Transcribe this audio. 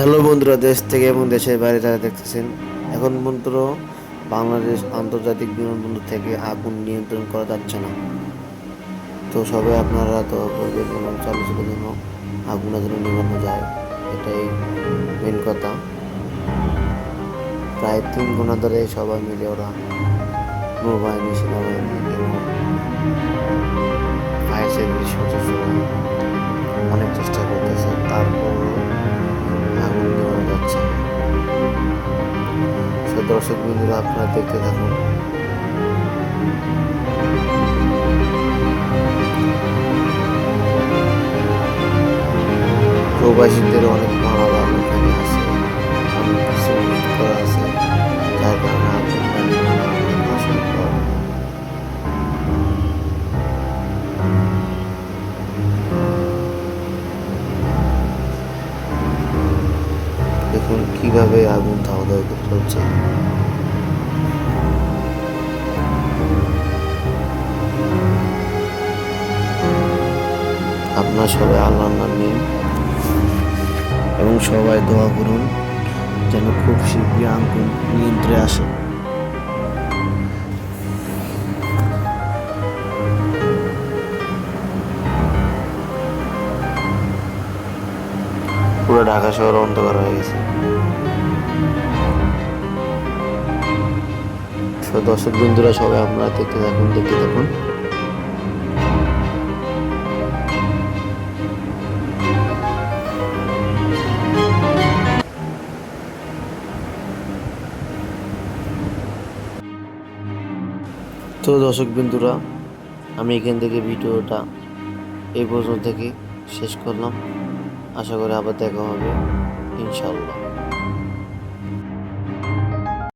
Hello বন্ধুরা, দেশ থেকে এবং দেশের বাইরে যারা দেখতেছেন, এখন পর্যন্ত বাংলাদেশ আন্তর্জাতিক বিমানবন্দর থেকে আগুন নিয়ন্ত্রণ করা যাচ্ছে না। তো সবাই আপনারা তো করবেন এবং চলাচলের জন্য আগুনের জন্য নিবানো যায়, এটাই মেন কথা। প্রায় তিন ঘণ্টা ধরে সবাই মিলে ওরা নৌবাহিনী সেনাবাহিনী এবং ফায়ার সার্ভিস সদস্যরা দর্শক বিন্দুরা আপনারা দেখতে থাকুন। প্রবাসীদের অনেক দেখুন কীভাবে আগুন ধাওয়া দাওয়া করতে হচ্ছে। আপনার সবাই আল্লাহ নাম নিন এবং সবাই দোয়া করুন যেন খুব শীঘ্রই আগুন নিয়ন্ত্রণে আসে। পুরো ঢাকা শহর অন্ধকার হয়ে গেছে। দর্শক বিন্দুরা সবাই আপনারা দেখতে থাকুন দেখতে থাকুন। তো দর্শক বিন্দুরা আমি এখান থেকে ভিডিওটা এই পর্যন্ত থেকে শেষ করলাম। আশা করি আবার দেখা হবে। ইনশাল্লাহ